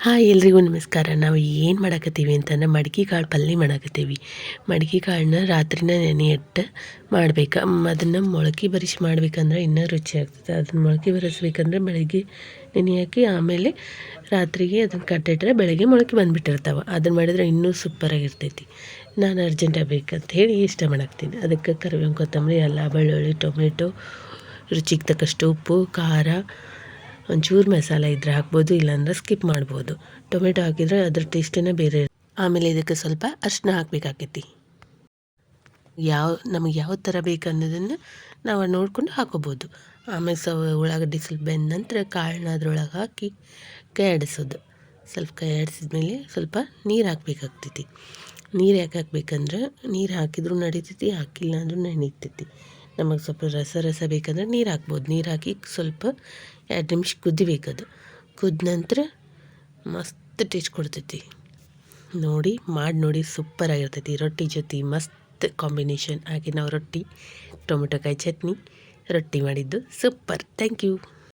Hi ಎಲ್ರಿಗೂ ನಮಸ್ಕಾರ. ನಾವು ಏನು ಮಾಡಕತ್ತೀವಿ ಅಂತಂದ್ರೆ ಮಡ್ಕೆ ಕಾಳು ಪಲ್ಯ ಮಾಡಕತ್ತೀವಿ. ಮಡ್ಕೆ ಕಾಳನ್ನ ರಾತ್ರಿನ ನೆನೆ ಇಟ್ಟು ಮಾಡ್ಬೇಕು. ಅದನ್ನು ಮೊಳಕೆ ಬರಿಸಿ ಮಾಡ್ಬೇಕಂದ್ರೆ ಇನ್ನೂ ರುಚಿ ಆಗ್ತದೆ. ಅದನ್ನು ಮೊಳಕೆ ಬರೆಸ್ಬೇಕಂದ್ರೆ ಬೆಳಗ್ಗೆ ನೆನೆ ಹಾಕಿ ಆಮೇಲೆ ರಾತ್ರಿಗೆ ಅದನ್ನು ಕಟ್ಟಿಟ್ರೆ ಬೆಳಗ್ಗೆ ಮೊಳಕೆ ಬಂದುಬಿಟ್ಟಿರ್ತಾವೆ. ಅದನ್ನು ಮಾಡಿದ್ರೆ ಇನ್ನೂ ಸೂಪರಾಗಿರ್ತೈತಿ ನಾನು ಅರ್ಜೆಂಟಾಗಿ ಬೇಕಂತ ಹೇಳಿ ಇಷ್ಟ ಮಾಡಾಕ್ತೀನಿ. ಅದಕ್ಕೆ ಕರಿಬೇವು ಕೊತ್ತಂಬರಿ ಎಲ್ಲ ಬೆಳ್ಳುಳ್ಳಿ, ಟೊಮೆಟೊ, ರುಚಿಗೆ ತಕ್ಕಷ್ಟು ಉಪ್ಪು, ಖಾರ ಒಂಚೂರು ಮಸಾಲ ಇದ್ದರೆ ಹಾಕ್ಬೋದು, ಇಲ್ಲಾಂದ್ರೆ ಸ್ಕಿಪ್ ಮಾಡ್ಬೋದು. ಟೊಮೆಟೊ ಹಾಕಿದರೆ ಅದ್ರ ಟೇಸ್ಟೇ ಬೇರೆ ಆಮೇಲೆ ಇದಕ್ಕೆ ಸ್ವಲ್ಪ ಅರಿಶಿನ ಹಾಕಬೇಕಾಗೈತಿ. ಯಾವ, ನಮಗೆ ಯಾವ ಥರ ಬೇಕು ಅನ್ನೋದನ್ನು ನಾವು ನೋಡಿಕೊಂಡು ಹಾಕೋಬೋದು. ಆಮೇಲೆ ಸ, ಉಳ್ಳಾಗಡ್ಡಿ ಸ್ವಲ್ಪ ಬೆಂದ ನಂತರ ಕಾಳನ್ನ ಅದ್ರೊಳಗೆ ಹಾಕಿ ಕೈ ಆಡಿಸೋದು ಸ್ವಲ್ಪ ಕೈ ಆಡಿಸಿದ್ಮೇಲೆ ಸ್ವಲ್ಪ ನೀರು ಹಾಕಬೇಕಾಗ್ತೈತಿ. ನೀರು ಯಾಕೆ ಹಾಕ್ಬೇಕಂದ್ರೆ ನೀರು ಹಾಕಿದ್ರೂ ನಡೀತೈತಿ ಹಾಕಿಲ್ಲ ಅಂದ್ರೂ ನಡೀತೈತಿ. ನಮಗೆ ಸ್ವಲ್ಪ ರಸ ರಸ ಬೇಕಂದ್ರೆ ನೀರು ಹಾಕ್ಬೋದು. ನೀರು ಹಾಕಿ ಸ್ವಲ್ಪ ಎರಡು ನಿಮಿಷ ಕುದಿಬೇಕದು ಕುದ್ದ ನಂತರ ಮಸ್ತ್ ಟೇಸ್ಟ್ ಕೊಡ್ತೈತಿ. ನೋಡಿ, ಮಾಡಿ ನೋಡಿ ಸೂಪರ್ ಆಗಿರ್ತೈತಿ. ರೊಟ್ಟಿ ಜೊತೆ ಮಸ್ತ್ ಕಾಂಬಿನೇಷನ್. ಹಾಗೆ ನಾವು ರೊಟ್ಟಿ, ಟೊಮೆಟೊ ಕಾಯಿ ಚಟ್ನಿ, ರೊಟ್ಟಿ ಮಾಡಿದ್ದು ಸೂಪರ್. Thank you.